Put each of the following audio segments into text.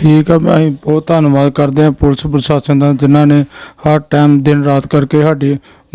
ਠੀਕ ਆ, ਮੈਂ ਅਸੀਂ ਬਹੁਤ ਧੰਨਵਾਦ ਕਰਦੇ ਹਾਂ ਪੁਲਿਸ ਪ੍ਰਸ਼ਾਸਨ ਦਾ, ਜਿਨ੍ਹਾਂ ਨੇ ਹਰ ਟਾਈਮ ਦਿਨ ਰਾਤ ਕਰਕੇ ਸਾਡੀ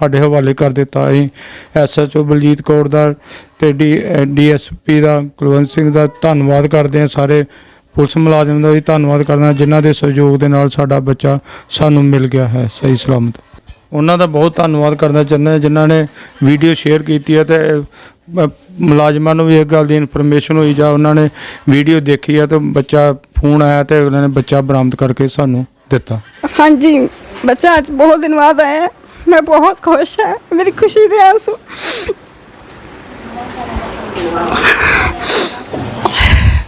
ਸਾਡੇ ਹਵਾਲੇ ਕਰ ਦਿੱਤਾ ਅਸੀਂ ਐਸਐਚਓ ਬਲਜੀਤ ਕੌਰ ਦਾ ਤੇ ਡੀਐਸਪੀ ਦਾ ਕੁਲਵੰਤ ਸਿੰਘ ਦਾ ਧੰਨਵਾਦ ਕਰਦੇ ਹਾਂ ਸਾਰੇ ਪੁਲਿਸ ਮੁਲਾਜ਼ਮ ਦਾ ਵੀ ਧੰਨਵਾਦ ਕਰਦਾ ਜਿਨ੍ਹਾਂ ਦੇ ਸਹਿਯੋਗ ਦੇ ਨਾਲ ਸਾਡਾ ਬੱਚਾ ਸਾਨੂੰ ਮਿਲ ਗਿਆ ਹੈ। ਸਹੀ ਸਲਾਮਤ। ਉਹਨਾਂ ਦਾ ਬਹੁਤ ਧੰਨਵਾਦ ਕਰਨਾ ਚਾਹੁੰਦਾ ਹਾਂ, ਜਿਨ੍ਹਾਂ ਨੇ ਵੀਡੀਓ ਸ਼ੇਅਰ ਕੀਤੀ ਹੈ ਤੇ ਮੁਲਾਜ਼ਮਾਂ ਨੂੰ ਵੀ ਇਹ ਗੱਲ ਦੀ ਇਨਫੋਰਮੇਸ਼ਨ ਹੋਈ ਜਾਂ ਉਹਨਾਂ ਨੇ ਵੀਡੀਓ ਦੇਖੀ ਹੈ ਤੇ ਬੱਚਾ ਫੋਨ ਆਇਆ ਤੇ ਉਹਨਾਂ ਨੇ ਬੱਚਾ ਬਰਾਮਦ ਕਰਕੇ ਸਾਨੂੰ ਦਿੱਤਾ। ਹਾਂਜੀ, ਬੱਚਾ ਅੱਜ ਬਹੁਤ ਦਿਨ ਬਾਅਦ ਆਇਆ। ਮੈਂ ਬਹੁਤ ਖੁਸ਼ ਹਾਂ, ਮੇਰੀ ਖੁਸ਼ੀ ਦੇ ਆਂਸੂ।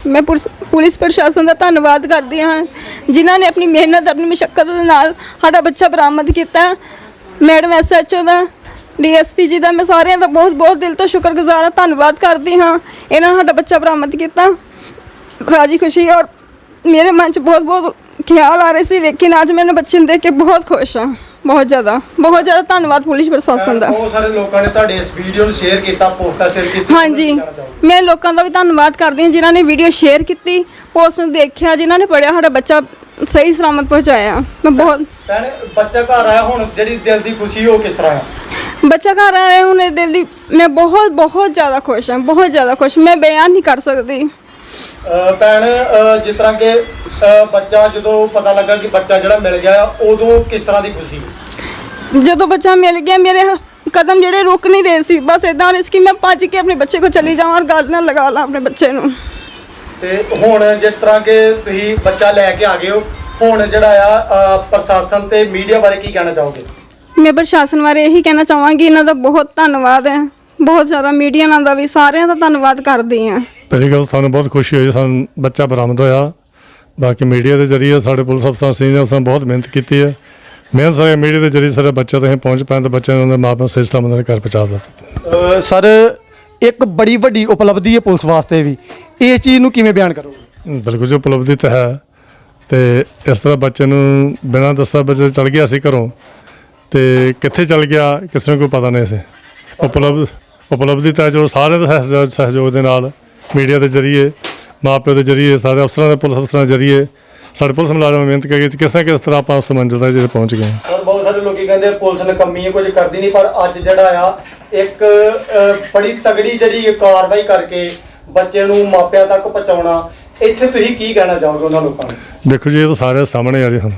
ਮੈਂ ਪੁਲਿਸ ਪੁਲਿਸ ਪ੍ਰਸ਼ਾਸਨ ਦਾ ਧੰਨਵਾਦ ਕਰਦੀ ਹਾਂ, ਜਿਨ੍ਹਾਂ ਨੇ ਆਪਣੀ ਮਿਹਨਤ, ਆਪਣੀ ਮੁਸ਼ਕਲ ਦੇ ਨਾਲ ਸਾਡਾ ਬੱਚਾ ਬਰਾਮਦ ਕੀਤਾ। ਮੈਡਮ ਐਸਐਚਓ ਦਾ ਡੀਐਸਪੀ ਜੀ ਦਾ, ਮੈਂ ਸਾਰਿਆਂ ਦਾ ਬਹੁਤ ਬਹੁਤ ਦਿਲ ਤੋਂ ਸ਼ੁਕਰਗੁਜ਼ਾਰ ਹਾਂ, ਧੰਨਵਾਦ ਕਰਦੀ ਹਾਂ, ਇਹਨਾਂ ਨੇ ਸਾਡਾ ਬੱਚਾ ਬਰਾਮਦ ਕੀਤਾ। ਰਾਜੀ ਖੁਸ਼ੀ ਔਰ ਮੇਰੇ ਮਨ 'ਚ ਬਹੁਤ ਬਹੁਤ ਖਿਆਲ ਆ ਰਹੇ ਸੀ, ਲੇਕਿਨ ਅੱਜ ਮੈਨੂੰ ਬੱਚੇ ਨੂੰ ਦੇਖ ਕੇ ਬਹੁਤ ਖੁਸ਼ ਹਾਂ। ਬਹੁਤ ਜ਼ਿਆਦਾ ਬਹੁਤ ਜ਼ਿਆਦਾ ਧੰਨਵਾਦ ਪੁਲਿਸ ਪ੍ਰਸ਼ਾਸਨ ਦਾ। ਬਹੁਤ ਸਾਰੇ ਲੋਕਾਂ ਨੇ ਤੁਹਾਡੇ ਇਸ ਵੀਡੀਓ ਨੂੰ ਸ਼ੇਅਰ ਕੀਤਾ ਪੋਸਟਾਂ ਸ਼ੇਅਰ ਕੀਤੀ ਹਾਂਜੀ। ਮੈਂ ਲੋਕਾਂ ਦਾ ਵੀ ਧੰਨਵਾਦ ਕਰਦੀ ਹਾਂ ਜਿਨ੍ਹਾਂ ਨੇ ਵੀਡੀਓ ਸ਼ੇਅਰ ਕੀਤੀ ਪੋਸਟ ਨੂੰ ਦੇਖਿਆ ਜਿਨ੍ਹਾਂ ਨੇ ਪੜਿਆ ਸਾਡਾ ਬੱਚਾ ਸਹੀ ਸਲਾਮਤ ਪਹੁੰਚਾਇਆ। ਮੈਂ ਬਹੁਤ ਭੈਣ ਬੱਚਾ ਘਰ ਆਇਆ ਹੁਣ ਜਿਹੜੀ ਦਿਲ ਦੀ ਖੁਸ਼ੀ ਉਹ ਕਿਸ ਤਰ੍ਹਾਂ ਆ? ਬੱਚਾ ਘਰ ਆਇਆ ਹੁਣ ਇਹ ਦਿਲ ਦੀ ਮੈਂ ਬਹੁਤ ਬਹੁਤ ਜ਼ਿਆਦਾ ਖੁਸ਼ ਹਾਂ ਬਹੁਤ ਜ਼ਿਆਦਾ ਖੁਸ਼। ਮੈਂ ਬਿਆਨ ਨਹੀਂ ਕਰ ਸਕਦੀ। ਭੈਣ ਜਿਸ ਤਰ੍ਹਾਂ ਕਿ ਬੱਚਾ ਜਦੋਂ ਪਤਾ ਲੱਗਾ ਕਿ ਬੱਚਾ ਜਿਹੜਾ ਮਿਲ ਗਿਆ ਆ, ਉਦੋਂ ਕਿਸ ਤਰ੍ਹਾਂ ਦੀ ਖੁਸ਼ੀ? ਜਦੋਂ ਬੱਚਾ ਮਿਲ ਗਿਆ ਮੇਰੇ ਹ- ਕਦਮ ਜਿਹੜੇ ਰੁਕ ਨਹੀਂ ਰਹੇ ਸੀ। ਬਸ ਇਦਾਂ ਰਿਸਕੀ ਮੈਂ ਭੱਜ ਕੇ ਆਪਣੇ ਬੱਚੇ ਕੋਲ ਚਲੀ ਜਾਵਾਂ ਔਰ ਗੱਲ ਨਾਲ ਲਗਾ ਲਾਂ ਆਪਣੇ ਬੱਚੇ ਨੂੰ। ਤੇ ਹੁਣ ਜਿਸ ਤਰ੍ਹਾਂ ਕਿ ਤੁਸੀਂ ਬੱਚਾ ਲੈ ਕੇ ਆ ਗਏ ਹੋ ਹੁਣ ਜਿਹੜਾ ਆ ਪ੍ਰਸ਼ਾਸਨ ਤੇ ਮੀਡੀਆ ਬਾਰੇ ਕੀ ਕਹਿਣਾ ਚਾਹੋਗੇ? ਮੈਂ ਪ੍ਰਸ਼ਾਸਨ ਬਾਰੇ ਇਹੀ ਕਹਿਣਾ ਚਾਹਾਂਗੀ ਇਹਨਾਂ ਦਾ ਬਹੁਤ ਧੰਨਵਾਦ ਹੈ। ਬਹੁਤ ਜ਼ਿਆਦਾ ਮੀਡੀਆ ਨਾਲ ਦਾ ਵੀ ਸਾਰਿਆਂ ਦਾ ਧੰਨਵਾਦ ਕਰਦੀ ਹਾਂ। ਪਹਿਲੀ ਗੱਲ ਸਾਨੂੰ ਬਹੁਤ ਖੁਸ਼ੀ ਹੋਈ ਸਾਨੂੰ ਬੱਚਾ ਬਰਾਮਦ ਹੋਇਆ। ਬਾਕੀ ਮੀਡੀਆ ਦੇ ਜ਼ਰੀਏ ਸਾਡੇ ਪੁਲਿਸ ਅਫਸਰ ਸਿੰਘ ਨੇ ਉਸ ਬਹੁਤ ਮਿਹਨਤ ਕੀਤੀ ਹੈ। ਮਿਹਨਤ ਸਾਰੇ ਮੀਡੀਆ ਦੇ ਜ਼ਰੀਏ ਸਾਡੇ ਬੱਚੇ ਤੱਕ ਪਹੁੰਚ ਪਾਉਣ ਤੇ ਬੱਚੇ ਨੂੰ ਉਹਨਾਂ ਦੇ ਮਾਪਿਆਂ ਸਹੀ ਸਲਾਮਤ ਨਾਲ ਘਰ ਪਹੁੰਚਾ ਦਿੱਤਾ। ਸਰ ਇੱਕ ਬੜੀ ਵੱਡੀ ਉਪਲਬਧੀ ਹੈ ਪੁਲਿਸ ਵਾਸਤੇ ਵੀ। ਇਸ ਚੀਜ਼ ਨੂੰ ਕਿਵੇਂ ਬਿਆਨ ਕਰੋਗੇ? ਬਿਲਕੁਲ ਜੋ ਉਪਲਬਧੀ ਤਾਂ ਹੈ। ਤੇ ਇਸ ਤਰ੍ਹਾਂ ਬੱਚੇ ਨੂੰ ਬਿਨਾਂ ਦੱਸਿਆ ਬੱਚਾ ਚਲ ਗਿਆ ਸੀ ਘਰੋਂ। ਤੇ ਕਿੱਥੇ ਚਲ ਗਿਆ ਕਿਸੇ ਨੂੰ ਕੋਈ ਪਤਾ ਨਹੀਂ ਸੀ। ਉਪਲਬਧ ਉਪਲਬਧੀ ਤਾਂ ਜੋ ਸਹਿਯੋਗ- ਸਹਿਯੋਗ ਦੇ ਨਾਲ ਮੀਡੀਆ ਦੇ ਜ਼ਰੀਏ ਮਾਪਿਓ ਦੇ ਜ਼ਰੀਏ ਸਾਰੇ ਅਫਸਰਾਂ ਦੇ ਪੁਲਿਸ ਅਫਸਰਾਂ ਦੇ ਜ਼ਰੀਏ ਸਾਡੇ ਪੁਲਿਸ ਮੁਲਾਜ਼ਮ ਮਿਹਨਤ ਕਰਕੇ ਕਿਸ ਨਾ ਕਿਸ ਤਰ੍ਹਾਂ ਆਪਾਂ ਉਸ ਮੰਜ਼ਿਲ ਤੱਕ ਪਹੁੰਚ ਗਏ ਹਾਂ। ਔਰ ਬਹੁਤ ਸਾਰੇ ਲੋਕੀ ਕਹਿੰਦੇ ਪੁਲਿਸ ਨੇ ਕੰਮੀ ਹੈ ਕੁਝ ਕਰਦੀ ਨਹੀਂ ਪਰ ਅੱਜ ਜਿਹੜਾ ਆ ਇੱਕ ਅਹ, ਬੜੀ ਤਗੜੀ ਜਿਹੜੀ ਕਾਰਵਾਈ ਕਰਕੇ ਬੱਚੇ ਨੂੰ ਮਾਪਿਆਂ ਤੱਕ ਪਹੁੰਚਾਉਣਾ ਇੱਥੇ ਤੁਸੀਂ ਕੀ ਕਹਿਣਾ ਚਾਹੋਗੇ ਉਹਨਾਂ ਲੋਕਾਂ ਨੂੰ? ਦੇਖੋ ਜੀ ਇਹ ਤਾਂ ਸਾਰੇ ਸਾਹਮਣੇ ਆ ਜੀ ਹੁਣ।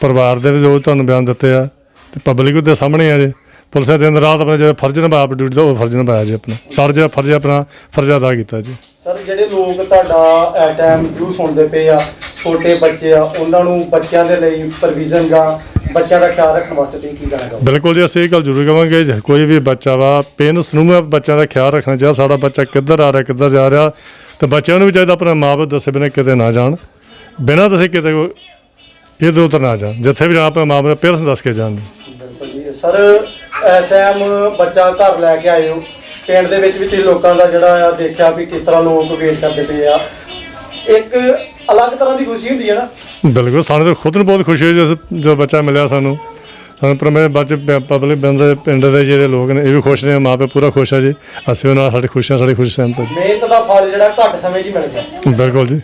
ਪਰਿਵਾਰ ਦੇ ਵੀ ਜੋ ਤੁਹਾਨੂੰ ਬਿਆਨ ਦਿੱਤੇ ਆ ਤੇ ਪਬਲਿਕ ਦੇ ਸਾਹਮਣੇ ਆ ਜੀ। ਪੁਲਿਸ ਨੇ ਦਿਨ ਰਾਤ ਆਪਣਾ ਜਿਹੜਾ ਫਰਜ਼ ਨਿਭਾਇਆ ਡਿਊਟੀ ਦਾ ਉਹ ਫਰਜ਼ ਨਿਭਾਇਆ ਜੀ ਆਪਣਾ। ਸਾਰਾ ਜਿਹੜਾ ਫਰਜ਼ ਹੈ ਆਪਣਾ ਫਰਜ਼ ਅਦਾ ਕੀਤਾ ਜੀ। ਸਰ ਜਿਹੜੇ ਲੋਕ ਤੁਹਾਡਾ ਐ ਟਾਈਮ ਵਿਊ ਸੁਣਦੇ ਪਏ ਆ ਛੋਟੇ ਬੱਚੇ ਆ ਉਹਨਾਂ ਨੂੰ ਬੱਚਿਆਂ ਦੇ ਲਈ ਪ੍ਰੋਵੀਜ਼ਨ ਜਾਂ ਬੱਚਿਆਂ ਦਾ ਖਿਆਲ ਰੱਖਣ ਵਾਸਤੇ ਤੁਸੀਂ ਕੀ ਕਹਿਣਾ ਚਾਹੋਗੇ? ਬਿਲਕੁਲ ਜੀ ਅਸੀਂ ਇਹ ਗੱਲ ਜ਼ਰੂਰ ਕਵਾਂਗੇ ਜੇ ਕੋਈ ਵੀ ਬੱਚਾ ਵਾ ਪੇਰੈਂਟਸ ਨੂੰ ਵੀ ਬੱਚਿਆਂ ਦਾ ਖਿਆਲ ਰੱਖਣਾ ਚਾਹੀਦਾ ਸਾਡਾ ਬੱਚਾ ਕਿੱਧਰ ਆ ਰਿਹਾ ਕਿੱਧਰ ਜਾ ਰਿਹਾ ਤੇ ਬੱਚਿਆਂ ਨੂੰ ਵੀ ਚਾਹੀਦਾ ਆਪਣੇ ਮਾਪੇ ਦੱਸੇ ਬਿਨਾਂ ਕਿਤੇ ਨਾ ਜਾਣ। ਬਿਨਾਂ ਦੱਸੇ ਕਿਤੇ ਇਹਦੇ ਉੱਤਰ ਨਾ ਜਾਣ ਜਿੱਥੇ ਵੀ ਜਾਣਾ ਆਪਣੇ ਮਾਪੇ ਪੇਰੈਂਟਸ ਦੱਸ ਕੇ ਜਾਣ। ਬਿਲਕੁਲ ਜੀ ਸਰ ਇਸ ਟਾਈਮ ਬੱਚਾ ਘਰ ਲੈ ਕੇ ਆਏ ਹੋ। ਪਿੰਡ ਦੇ ਵਿੱਚ ਵੀ ਤੁਸੀਂ ਲੋਕਾਂ ਦਾ ਜਿਹੜਾ ਆ ਦੇਖਿਆ ਵੀ ਕਿਸ ਤਰ੍ਹਾਂ ਲੋਕ ਵੇਟ ਕਰਦੇ ਪਏ ਆ। ਇੱਕ ਅਲੱਗ ਤਰ੍ਹਾਂ ਦੀ ਖੁਸ਼ੀ ਹੁੰਦੀ ਹੈ ਨਾ। ਬਿਲਕੁਲ ਸਾਨੂੰ ਤਾਂ ਖੁਦ ਨੂੰ ਬਹੁਤ ਖੁਸ਼ੀ ਹੋਈ ਜਦੋਂ ਜਦੋਂ ਬੱਚਾ ਮਿਲਿਆ ਸਾਨੂੰ। ਸਾਨੂੰ ਪਰ ਮੇਰੇ ਬੱਚੇ ਪਬਲਿਕ ਬੰਦੇ ਪਿੰਡ ਦੇ ਜਿਹੜੇ ਲੋਕ ਨੇ ਇਹ ਵੀ ਖੁਸ਼ ਨੇ ਮਾਪੇ ਪੂਰਾ ਖੁਸ਼ ਆ ਜੀ। ਅਸੀਂ ਉਹਨਾਂ ਨਾਲ ਸਾਡੀ ਖੁਸ਼ੀਆਂ ਸਾਡੀ ਖੁਸ਼ੀ ਸਹਿਮਤ ਮਿਹਨਤ ਦਾ ਫਲ ਜਿਹੜਾ ਘੱਟ ਸਮੇਂ 'ਚ ਹੀ ਮਿਲ ਗਿਆ। ਬਿਲਕੁਲ ਜੀ।